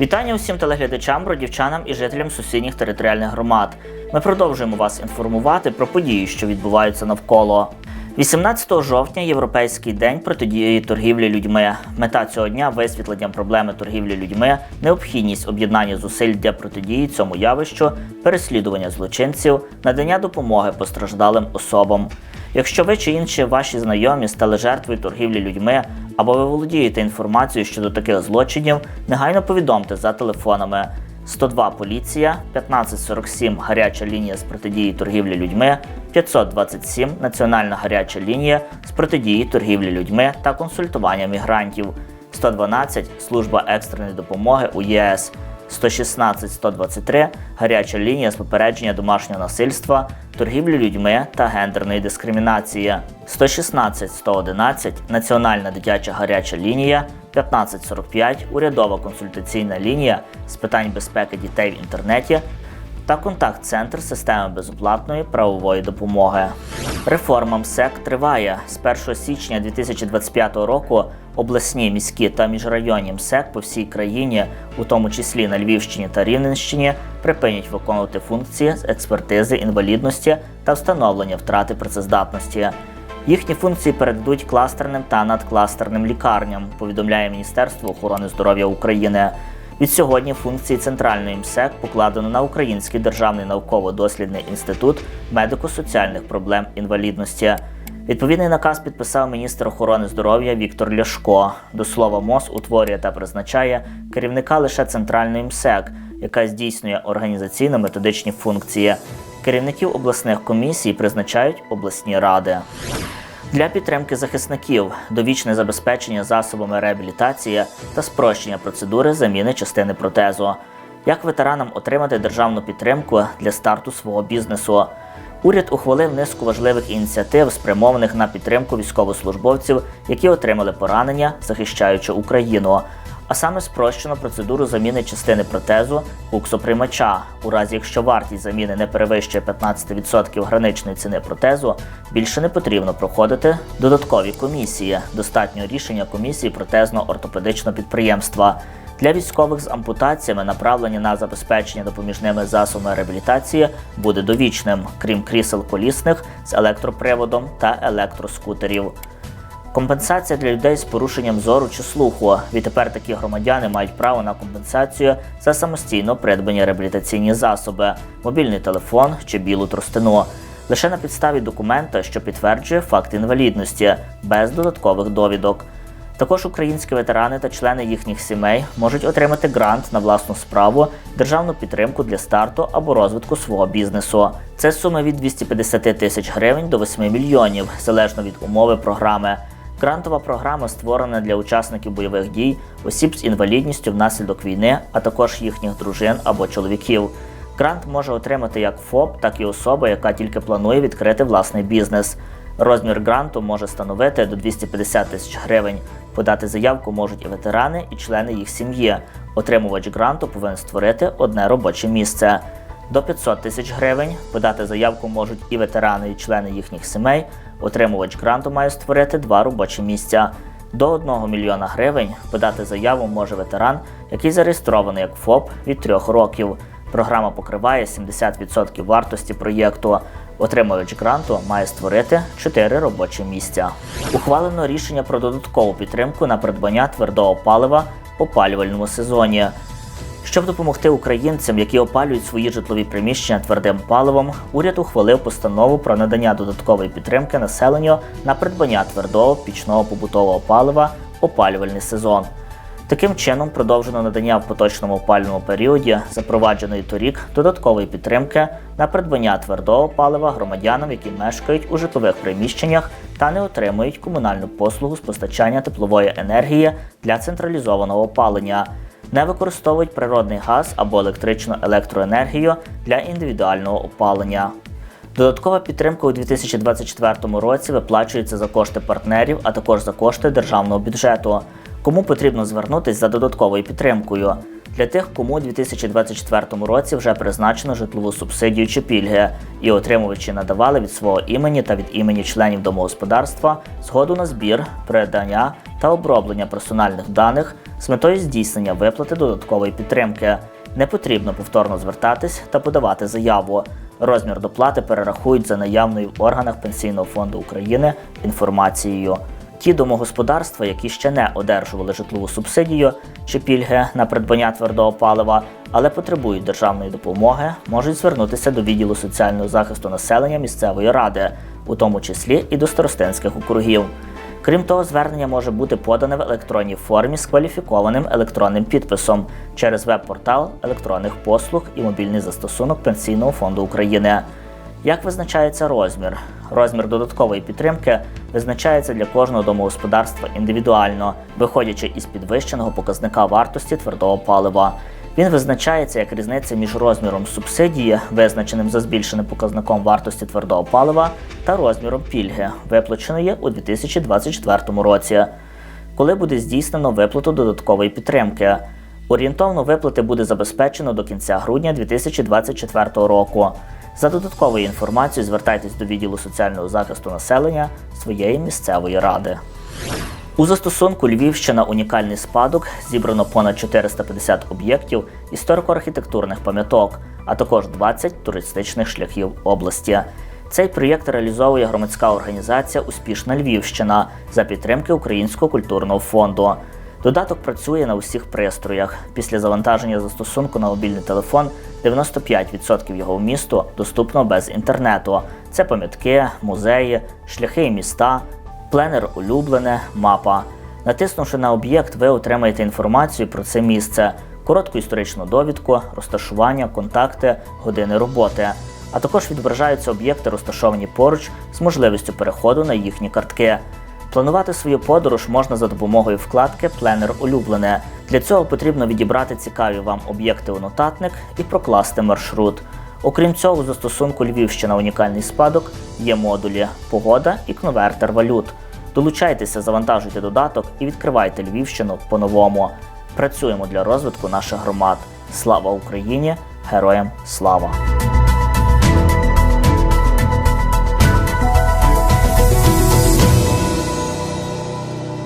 Вітання усім телеглядачам, бродівчанам і жителям сусідніх територіальних громад. Ми продовжуємо вас інформувати про події, що відбуваються навколо. 18 жовтня Європейський день протидії торгівлі людьми. Мета цього дня висвітлення проблеми торгівлі людьми, необхідність об'єднання зусиль для протидії цьому явищу, переслідування злочинців, надання допомоги постраждалим особам. Якщо ви чи інші ваші знайомі стали жертвою торгівлі людьми, або ви володієте інформацією щодо таких злочинів, негайно повідомте за телефонами 102 поліція, 1547 гаряча лінія з протидії торгівлі людьми, 527 національна гаряча лінія з протидії торгівлі людьми та консультування мігрантів, 112 служба екстреної допомоги у ЄС. 116 123 гаряча лінія з попередження домашнього насильства, торгівлі людьми та гендерної дискримінації, 116 111 Національна дитяча гаряча лінія, 1545 урядова консультаційна лінія з питань безпеки дітей в інтернеті та контакт-центр системи безоплатної правової допомоги. Реформа МСЕК триває з 1 січня 2025 року. Обласні, міські та міжрайонні МСЕК по всій країні, у тому числі на Львівщині та Рівненщині, припинять виконувати функції з експертизи інвалідності та встановлення втрати працездатності. Їхні функції передадуть кластерним та надкластерним лікарням, повідомляє Міністерство охорони здоров'я України. Від сьогодні функції центральної МСЕК покладено на Український державний науково-дослідний інститут медико-соціальних проблем інвалідності. Відповідний наказ підписав міністр охорони здоров'я Віктор Ляшко. До слова, МОЗ утворює та призначає керівника лише центральної МСЕК, яка здійснює організаційно-методичні функції. Керівників обласних комісій призначають обласні ради. Для підтримки захисників довічне забезпечення засобами реабілітації та спрощення процедури заміни частини протезу. Як ветеранам отримати державну підтримку для старту свого бізнесу? Уряд ухвалив низку важливих ініціатив, спрямованих на підтримку військовослужбовців, які отримали поранення, захищаючи Україну. А саме спрощено процедуру заміни частини протезу буксоприймача. У разі якщо вартість заміни не перевищує 15% граничної ціни протезу, більше не потрібно проходити додаткові комісії. Достатньо рішення комісії протезно-ортопедичного підприємства. Для військових з ампутаціями направлення на забезпечення допоміжними засобами реабілітації буде довічним, крім крісел колісних з електроприводом та електроскутерів. Компенсація для людей з порушенням зору чи слуху. Відтепер такі громадяни мають право на компенсацію за самостійно придбані реабілітаційні засоби, мобільний телефон чи білу тростину. Лише на підставі документа, що підтверджує факт інвалідності, без додаткових довідок. Також українські ветерани та члени їхніх сімей можуть отримати грант на власну справу, державну підтримку для старту або розвитку свого бізнесу. Це суми від 250 тисяч гривень до 8 мільйонів, залежно від умови програми. Грантова програма створена для учасників бойових дій, осіб з інвалідністю внаслідок війни, а також їхніх дружин або чоловіків. Грант може отримати як ФОП, так і особа, яка тільки планує відкрити власний бізнес. Розмір гранту може становити до 250 тисяч гривень. Подати заявку можуть і ветерани, і члени їх сім'ї. Отримувач гранту повинен створити одне робоче місце. До 500 тисяч гривень подати заявку можуть і ветерани, і члени їхніх сімей. Отримувач гранту має створити два робочі місця. До 1 мільйона гривень подати заяву може ветеран, який зареєстрований як ФОП від 3 років. Програма покриває 70% вартості проєкту. Отримувач гранту має створити 4 робочі місця. Ухвалено рішення про додаткову підтримку на придбання твердого палива в опалювальному сезоні. Щоб допомогти українцям, які опалюють свої житлові приміщення твердим паливом, уряд ухвалив постанову про надання додаткової підтримки населенню на придбання твердого пічного побутового палива опалювальний сезон. Таким чином продовжено надання в поточному опалювальному періоді, запровадженої торік, додаткової підтримки на придбання твердого палива громадянам, які мешкають у житлових приміщеннях та не отримують комунальну послугу з постачання теплової енергії для централізованого опалення не використовують природний газ або електричну електроенергію для індивідуального опалення. Додаткова підтримка у 2024 році виплачується за кошти партнерів, а також за кошти державного бюджету. Кому потрібно звернутися за додатковою підтримкою? Для тих, кому у 2024 році вже призначено житлову субсидію чи пільги, і отримувачі надавали від свого імені та від імені членів домогосподарства згоду на збір, передання та оброблення персональних даних з метою здійснення виплати додаткової підтримки. Не потрібно повторно звертатись та подавати заяву. Розмір доплати перерахують за наявною в органах Пенсійного фонду України інформацією. Ті домогосподарства, які ще не одержували житлову субсидію чи пільги на придбання твердого палива, але потребують державної допомоги, можуть звернутися до відділу соціального захисту населення місцевої ради, у тому числі і до старостинських округів. Крім того, звернення може бути подане в електронній формі з кваліфікованим електронним підписом через веб-портал електронних послуг і мобільний застосунок Пенсійного фонду України. Як визначається розмір? Розмір додаткової підтримки визначається для кожного домогосподарства індивідуально, виходячи із підвищеного показника вартості твердого палива. Він визначається як різниця між розміром субсидії, визначеним за збільшеним показником вартості твердого палива, та розміром пільги, виплаченої у 2024 році. Коли буде здійснено виплату додаткової підтримки? Орієнтовно виплати буде забезпечено до кінця грудня 2024 року. За додатковою інформацією звертайтесь до відділу соціального захисту населення своєї місцевої ради. У застосунку Львівщина унікальний спадок зібрано понад 450 об'єктів історико-архітектурних пам'яток, а також 20 туристичних шляхів області. Цей проєкт реалізовує громадська організація Успішна Львівщина за підтримки Українського культурного фонду. Додаток працює на усіх пристроях. Після завантаження застосунку на мобільний телефон 95% його вмісту доступно без інтернету. Це пам'ятки, музеї, шляхи і міста, пленер улюблене, мапа. Натиснувши на об'єкт, ви отримаєте інформацію про це місце, коротку історичну довідку, розташування, контакти, години роботи. А також відображаються об'єкти, розташовані поруч з можливістю переходу на їхні картки. Планувати свою подорож можна за допомогою вкладки Пленер улюблене. Для цього потрібно відібрати цікаві вам об'єкти у нотатник і прокласти маршрут. Окрім цього, у застосунку Львівщина унікальний спадок є модулі Погода і конвертер валют. Долучайтеся, завантажуйте додаток і відкривайте Львівщину по-новому. Працюємо для розвитку наших громад. Слава Україні! Героям слава!